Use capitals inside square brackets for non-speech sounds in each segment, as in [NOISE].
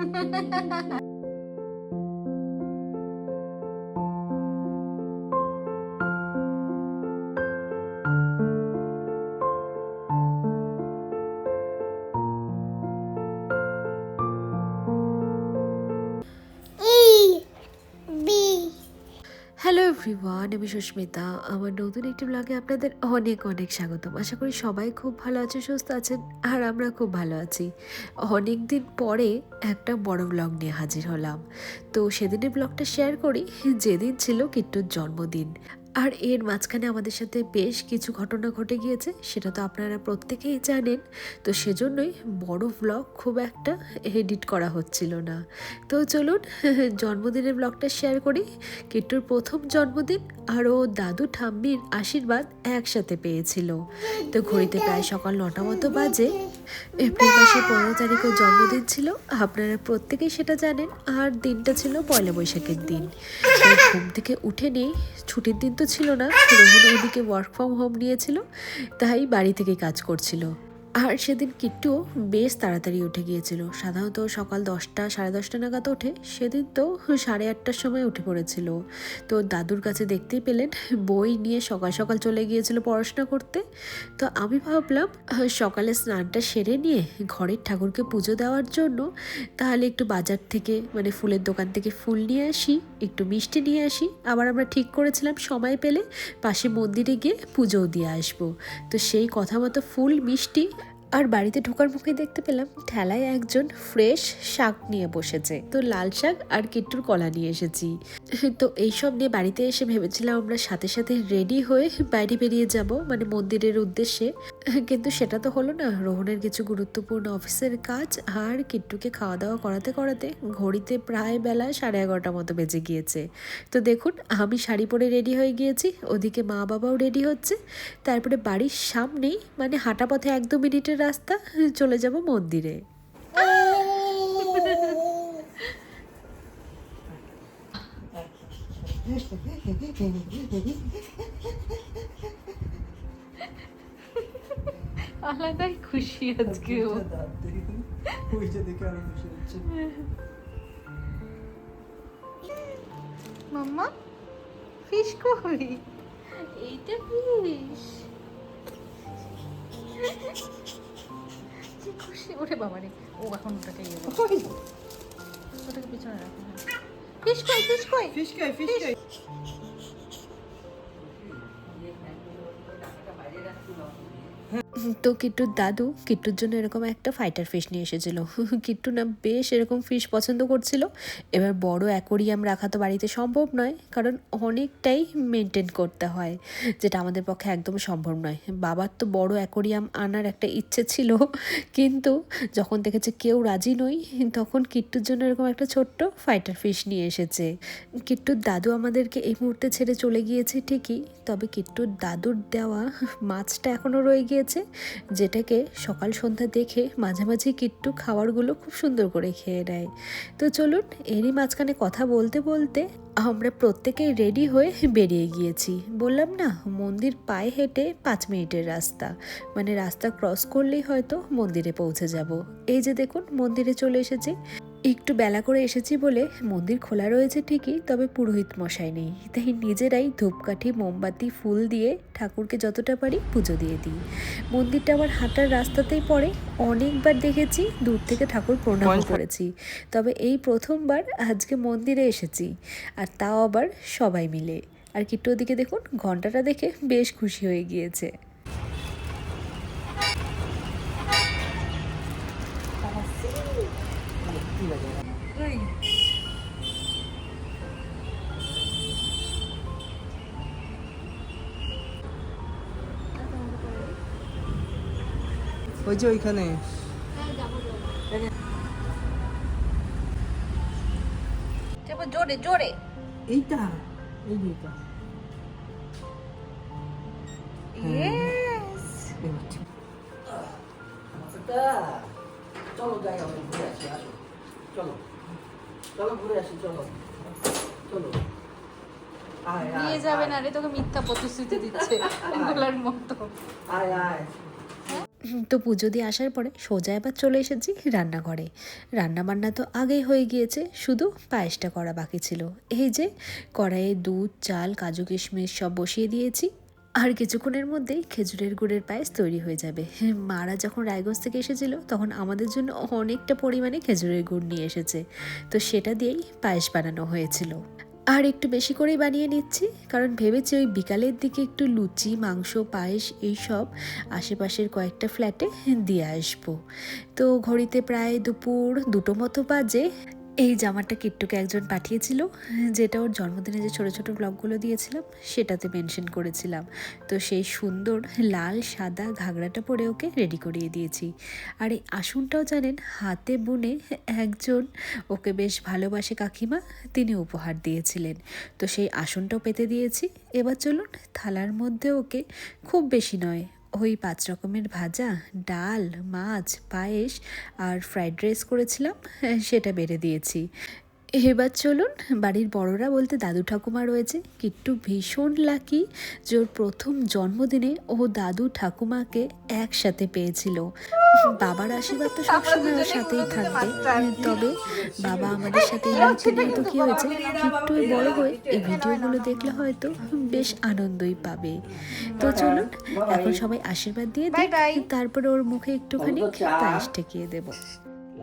ハハハハ! Everyone আমি সুস্মিতা। আমার নতুন একটি ব্লগে আপনাদের অনেক অনেক স্বাগতম। আশা করি সবাই খুব ভালো আছে সুস্থ আছেন, আর আমরা খুব ভালো আছি। অনেক দিন পরে একটা বড় ব্লগ নিয়ে হাজির হলাম। তো সেদিনের ব্লগটা শেয়ার করি, যেদিন ছিল কিট্টুর জন্মদিন। আর এর মাঝখানে আমাদের সাথে বেশ কিছু ঘটনা ঘটে গিয়েছে, সেটা তো আপনারা প্রত্যেকেই জানেন। তো সেজন্যই বড় ব্লগ খুব একটা এডিট করা হচ্ছিল না। তো চলুন, জন্মদিনের ব্লগটা শেয়ার করি। কিট্টুর প্রথম জন্মদিন আর ও দাদু ঠাম্মির আশীর্বাদ একসাথে পেয়েছিল। তো ঘড়িতে প্রায় সকাল নটা মতো বাজে। এপ্রিল মাসের পনেরো তারিখ ওর জন্মদিন ছিল, আপনারা প্রত্যেকেই সেটা জানেন। আর দিনটা ছিল পয়লা বৈশাখের দিন। ঘুম থেকে উঠে নেই ছুটির দিন তো ছিল না। রোহন ওদিকে ওয়ার্ক ফ্রম হোম নিয়েছিল তাই বাড়ি থেকে কাজ করছিল। আর সেদিন কিট্টু বেশ তাড়াতাড়ি উঠে গিয়েছিল। সাধারণত সকাল দশটা, সাড়ে দশটা নাগাদ ওঠে। সেদিন তো সাড়ে আটটার সময় উঠে পড়েছিল। তো দাদুর কাছে দেখতেই পেলেন, বই নিয়ে সকাল সকাল চলে গিয়েছিল পড়াশোনা করতে। তো আমি ভাবলাম, সকালে স্নানটা সেরে নিয়ে ঘরের ঠাকুরকে পুজো দেওয়ার জন্য তাহলে একটু বাজার থেকে মানে ফুলের দোকান থেকে ফুল নিয়ে আসি, একটু মিষ্টি নিয়ে আসি। আবার আমরা ঠিক করেছিলাম সময় পেলে পাশে মন্দিরে গিয়ে পুজোও দিয়ে আসব। তো সেই কথা মতো ফুল, মিষ্টি আর বাড়িতে ঢোকার মুখে দেখতে পেলাম ঠেলায় একজন ফ্রেশ শাক নিয়ে বসেছে। তো লাল শাক আর কিট্টুর কলা নিয়ে এসেছি। [LAUGHS] তো এইসব নিয়ে বাড়িতে এসে ভেবেছিলাম আমরা সাথে সাথে রেডি হয়ে বাইরে বেরিয়ে যাব মানে মন্দিরের উদ্দেশ্যে। [LAUGHS] কিন্তু সেটা তো হলো না, রোহনের কিছু গুরুত্বপূর্ণ অফিসের কাজ আর কিট্টুকে খাওয়া দাওয়া করাতে করাতে ঘড়িতে প্রায় বেলা সাড়ে এগারোটা মতো বেজে গিয়েছে। তো দেখুন, আমি শাড়ি পরে রেডি হয়ে গিয়েছি, ওদিকে মা বাবাও রেডি হচ্ছে, তারপরে বাড়ির সামনেই মানে হাঁটা পথে এক দু মিনিটের রাস্তা, চলে যাব মন্দিরে। আলাদাই খুশি আজকে ও। ওইটা দেখে আরও খুশি হচ্ছে মাম্মা ফিশ কই? এইটা ফিশ কি খুশি? ওরে বাবা রে ও এখন ওটাকে ইয়ে। ওটাকে পিছনে রাখো। ফিশ কই ফিশ কই ফিশ খাই ফিশ খাই তো কিট্টুর দাদু কিট্টুর জন্য এরকম একটা ফাইটার ফিশ নিয়ে এসেছিল। [LAUGHS] কিট্টু না বেশ এরকম ফিশ পছন্দ করছিল। এবার বড় অ্যাকোরিয়াম রাখা তো বাড়িতে সম্ভব নয়, কারণ অনেকটাই মেনটেন করতে হয়, যেটা আমাদের পক্ষে একদম সম্ভব নয়। বাবার তো বড় অ্যাকোরিয়াম আনার একটা ইচ্ছে ছিল, কিন্তু যখন দেখেছে কেউ রাজি নই, তখন কিট্টুর জন্য এরকম একটা ছোট্ট ফাইটার ফিশ নিয়ে এসেছে। কিট্টুর দাদু আমাদেরকে এই মুহূর্তে ছেড়ে চলে গিয়েছে ঠিকই, তবে কিট্টুর দাদুর দেওয়া মাছটা এখনও রয়ে গিয়েছে। যেটাকে সকাল সন্ধ্যা দেখে মাঝে মাঝে কিট্টু খাবারগুলো খুব সুন্দর করে খেয়ে নেয়। তো চলুন, এরই মাঝখানে কথা বলতে বলতে আমরা প্রত্যেকেই রেডি হয়ে বেরিয়ে গিয়েছি। বললাম না, মন্দির পায়ে হেঁটে পাঁচ মিনিটের রাস্তা। মানে রাস্তা ক্রস করলেই হয়তো মন্দিরে পৌঁছে যাব। এই যে দেখুন, মন্দিরে চলে এসেছি। একটু বেলা করে এসেছি বলে মন্দির খোলা রয়েছে ঠিকই তবে পুরোহিত মশাই নেই। তাই নিজেরাই ধূপকাঠি মোমবাতি ফুল দিয়ে ঠাকুরকে যতটা পারি পুজো দিয়ে দিই। মন্দিরটা আমার হাঁটার রাস্তাতেই পড়ে। অনেকবার দেখেছি দূর থেকে ঠাকুর প্রণাম করেছি। তবে এই প্রথমবার আজকে মন্দিরে এসেছি। আর তাও আবার সবাই মিলে। আর কিট্টু ওদিকে দেখুন ঘন্টাটা দেখে বেশ খুশি হয়ে গিয়েছে। ওই যে ওইখানে। জোরে জোরে। এইটা? এই ঠিক। চলো যাই আমরা ঘুরে আসি আসো। চলো। চলো ঘুরে আসি চলো। চলো। আয় নিয়ে যাবে না রে তোকে মিথ্যা প্রতিশ্রুতি দিচ্ছে মতো। আয় আয়। তো পুজো দিয়ে আসার পরে সোজা এবার চলে এসেছি রান্নাঘরে। রান্না বান্না তো আগেই হয়ে গিয়েছে, শুধু পায়েসটা করা বাকি ছিল। এই যে কড়াইয়ে দুধ, চাল, কাজু কিশমিশ সব বসিয়ে দিয়েছি। আর কিছুক্ষণের মধ্যেই খেজুরের গুড়ের পায়েস তৈরি হয়ে যাবে। মারা যখন রায়গঞ্জ থেকে এসেছিল, তখন আমাদের জন্য অনেকটা পরিমাণে খেজুরের গুড় নিয়ে এসেছে। তো সেটা দিয়েই পায়েস বানানো হয়েছিল। আর একটু বেশি করেই বানিয়ে নিচ্ছি, কারণ ভেবেছি ওই বিকালের দিকে একটু লুচি, মাংস, পায়েস এইসব আশেপাশের কয়েকটা ফ্ল্যাটে দিয়ে আসব। তো ঘড়িতে প্রায় দুপুর দুটো মতো বাজে এই জামাটা কিট্টুকে একজন পাঠিয়েছিল, যেটা ওর জন্মদিনে যে ছোট ছোট ব্লগগুলো দিয়েছিলাম, সেটাতে মেনশন করেছিলাম। তো সেই সুন্দর লাল, সাদা ঘাগরাটা পরে ওকে রেডি করিয়ে দিয়েছি। আর এই আসনটাও জানেন, হাতে বুনে একজন ওকে বেশ ভালোবাসে কাকিমা, তিনি উপহার দিয়েছিলেন। তো সেই আসনটাও পেতে দিয়েছি। এবার চলুন, থালার মধ্যে ওকে খুব বেশি নয় ওই পাঁচ রকমের ভাজা ডাল মাছ পায়েস আর ফ্রাইড রাইস করেছিলাম সেটা বেড়ে দিয়েছি। এবার চলুন বাড়ির বড়রা বলতে দাদু ঠাকুমা রয়েছে। কিট্টু ভীষণ লাকি যে ওর প্রথম জন্মদিনে ও দাদু ঠাকুমাকে একসাথে পেয়েছিল। বাবার আশীর্বাদ তো সবসময় ওর সাথেই থাকবে। তবে বাবা আমাদের সাথে নিয়ে তো কি হয়েছে কিট্টু বড় হয়ে এই ভিডিওগুলো দেখলে হয়তো বেশ আনন্দই পাবে। তো চলুন এখন সবাই আশীর্বাদ দিয়ে দিই. তারপরে ওর মুখে একটুখানি পায়েস ঠেকিয়ে দেবো।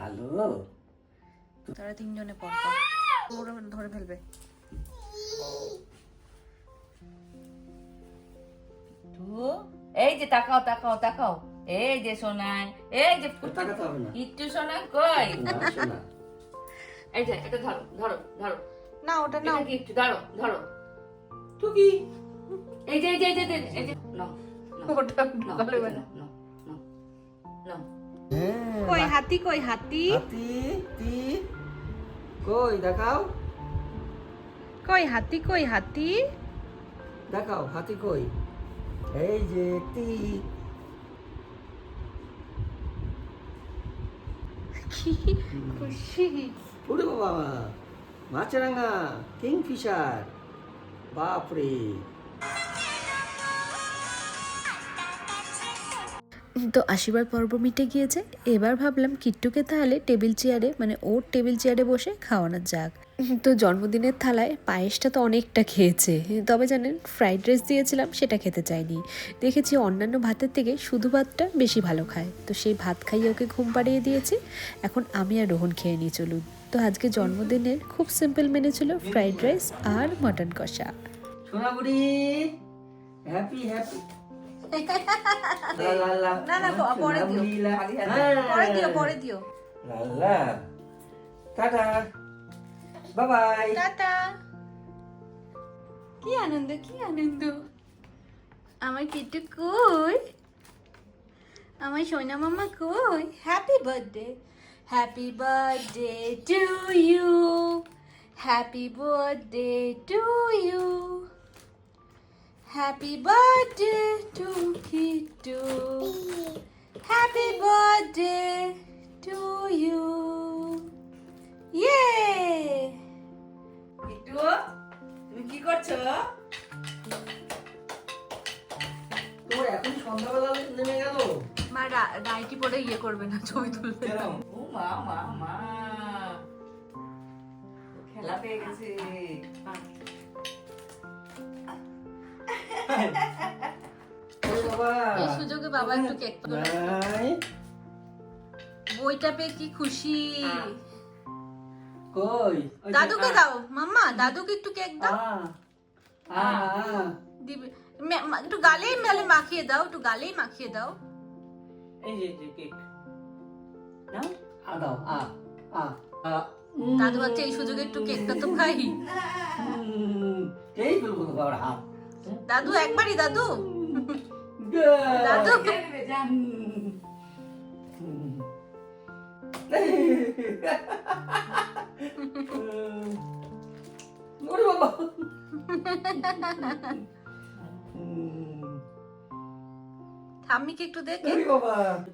ভালো। তোরা তিনজনে পর ওরা ধরে ফেলবে। এই যে তাকাও তাকাও তাকাও। এই যে সোনাই এই যে না। সোনাই কই? এই যে এটা ধরো ধরো ধরো। না ওটা এটা নাও। কি একটু ধরো ধরো। টুকি। এই যে এই যে এই যে এই যে, এই যে নাও নাও, ওটা নাও, কই হাতি কই হাতি? হাতি তি। কই দেখাও। কই হাতি কই হাতি? দেখাও হাতি কই? এই যে তি। খুশি। বাবা মাছরাঙা কিংফিশার। বাপরে। তো আশীর্বাদ পর্ব মিটে গিয়েছে। এবার ভাবলাম কিট্টুকে তাহলে টেবিল চেয়ারে মানে ওর টেবিল চেয়ারে বসে খাওয়ানো যাক। তো জন্মদিনের থালায় পায়েসটা তো অনেকটা খেয়েছে। তবে জানেন, ফ্রাইড রাইস দিয়েছিলাম, সেটা খেতে চাইনি। দেখেছি অন্যান্য ভাতের থেকে শুধু ভাতটা বেশি ভালো খায়। তো সেই ভাত খাইয়ে ওকে ঘুম পাড়িয়ে দিয়েছি। এখন আমি আর রোহন খেয়ে নিই, চলুন। তো আজকে জন্মদিনের খুব সিম্পল মেনু ছিল ফ্রাইড রাইস আর মটন কষা। হ্যাপি হ্যাপি [LAUGHS] না, না, পরে দিও। পরে দিও পরে দিও। লালা টাটা কি আনন্দ কি আনন্দ। আমার কিট্টু কই? আমার সোনা মামা কই? Happy birthday happy birthday to you happy birthday to you happy birthday to Kittu happy birthday to you ইয়ে কিট্টু তুমি কি করছ? তোমার এখন সন্ধ্যাবেলা নেমে গেল? মা নাইটি পরে ইয়ে করবে না ছবি তুলবে। ও মা মা মা। খেলা পেয়ে গেছে। এই সুযোগে বাবা একটু কেক বইটা পেয়ে কি খুশি? কই? দাদুকে দাও। মাম্মা দাদুকে একটু কেক দাও। দিবে। একটু গালেই মেলে মাখিয়ে দাও একটু গালেই মাখিয়ে দাও। এই যে যে কেক। নাও আ দাও আ আ দাদু ভাবছে এই সুযোগে একটু কেকটা তো খাই। এই ফেলব তো বাবার হাত। দাদু একবারই দাদু দাদু 우리 봐봐. 담미께 একটু দে 우리 봐봐.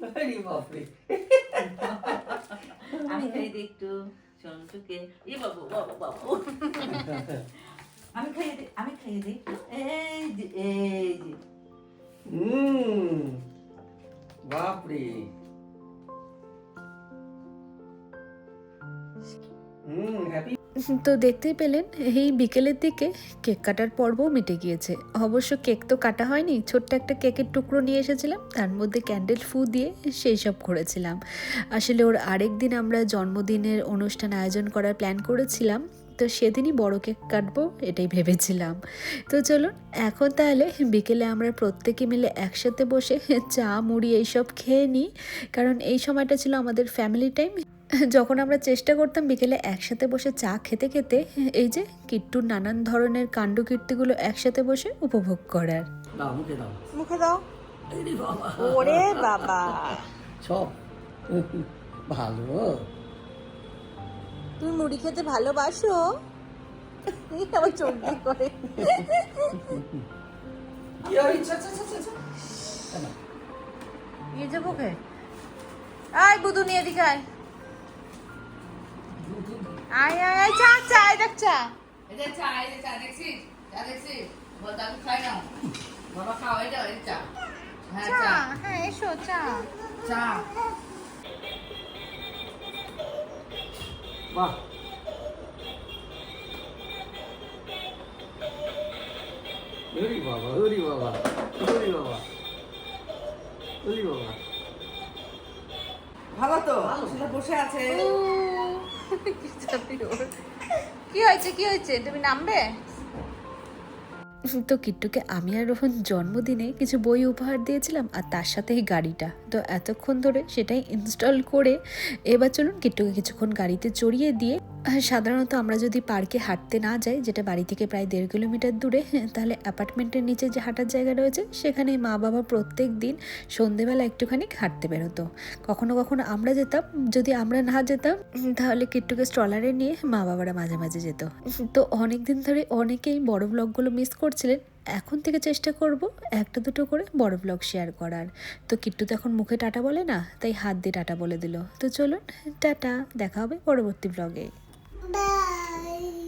우리 봐 우리. আমি খাই দেখতো চল তোকে এ বাবু বাবু বাবু আমি খাইয়ে দিই আমি খাইয়ে দিই এই যে এই যে। হুম বাপরে। হুম হ্যাপি তো দেখতেই পেলেন এই বিকেলের দিকে কেক কাটার পর্বও মিটে গিয়েছে। অবশ্য কেক তো কাটা হয়নি ছোট্ট একটা কেকের টুকরো নিয়ে এসেছিলাম তার মধ্যে ক্যান্ডেল ফু দিয়ে সেই সব করেছিলাম। আসলে ওর আরেক দিন আমরা জন্মদিনের অনুষ্ঠান আয়োজন করার প্ল্যান করেছিলাম তো সেদিনই বড় কেক কাটবো এটাই ভেবেছিলাম। তো চলুন এখন তাহলে বিকেলে আমরা প্রত্যেকে মিলে একসাথে বসে চা মুড়ি এইসব খেয়ে নিই কারণ এই সময়টা ছিল আমাদের ফ্যামিলি টাইম যখন আমরা চেষ্টা করতাম বিকেলে একসাথে বসে চা খেতে খেতে এই যে কিট্টুর নানান ধরনের কাণ্ডকীর্তিগুলো একসাথে বসে উপভোগ করার। মুখে দাও। মুখে দাও। আরে বাবা। ওরে বাবা। সব ভালো। তুমি মুড়ি খেতে ভালোবাসো? আমার চোখ দিয়ে করে। কি হয়েছে। কেন? নিয়ে যাব কে আয় বুধু নিয়ে এদিকে আয়। আয় আয় আয় চা চা এই দেখ চা। চা এই চা দেখছিস? চা দেখছিস? বলতে আমি খাই না। বাবা খাও এই চা। হ্যাঁ চা চা। হ্যাঁ এসো চা। চা। বাহ। ওরে বাবা ওরে বাবা ওরে বাবা ওরে বাবা। ভালো তো? বসে আছে। কি হয়েছে কি হয়েছে? তুমি নামবে? তো কিট্টুকে আমি আর রোহন জন্মদিনে কিছু বই উপহার দিয়েছিলাম আর তার সাথে এই গাড়িটা। তো এতক্ষণ ধরে সেটাই ইনস্টল করে এবার চলুন কিট্টুকে কিছুক্ষণ গাড়িতে চড়িয়ে দিয়ে সাধারণত আমরা যদি পার্কে হাঁটতে না যাই যেটা বাড়ি থেকে প্রায় দেড় কিলোমিটার দূরে হ্যাঁ, তাহলে অ্যাপার্টমেন্টের নিচে যে হাঁটার জায়গা রয়েছে সেখানে মা বাবা প্রত্যেক দিন সন্ধেবেলা একটুখানি হাঁটতে বেরোতো। কখনো কখনো আমরা যেতাম যদি আমরা না যেতাম তাহলে কিট্টুকে স্ট্রলারে নিয়ে মা বাবারা মাঝে মাঝে যেত। তো অনেক দিন ধরে অনেকেই বড় ব্লগগুলো মিস করছিলেন। এখন থেকে চেষ্টা করব একটা দুটো করে বড় ব্লগ শেয়ার করার। তো কিট্টু তো এখন মুখে টাটা বলে না তাই হাত দিয়ে টাটা বলে দিল। তো চলুন টাটা দেখা হবে পরবর্তী ব্লগে Bye.